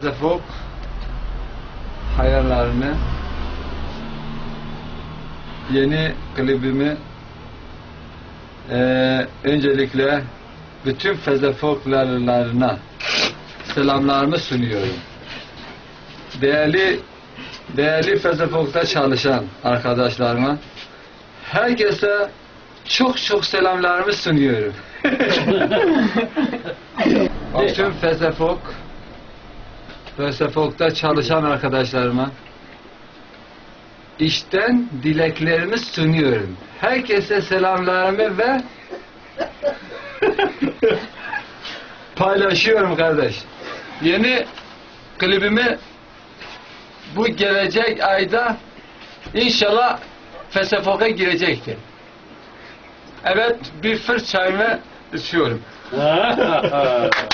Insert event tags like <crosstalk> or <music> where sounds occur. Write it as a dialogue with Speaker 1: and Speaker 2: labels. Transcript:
Speaker 1: Zefok hayallerini yeni klibimi eee, öncelikle bütün Fezefoklarlarına selamlarımı sunuyorum. Değerli değerli Fezefok'ta çalışan arkadaşlarıma herkese çok çok selamlarımı sunuyorum. <laughs> Bütün Fezefok Felsefok'ta çalışan arkadaşlarıma işten dileklerimi sunuyorum. Herkese selamlarımı ve <laughs> paylaşıyorum kardeş. Yeni klibimi bu gelecek ayda inşallah Felsefok'a girecektir. Evet bir fırt çayımı içiyorum. <laughs> <laughs>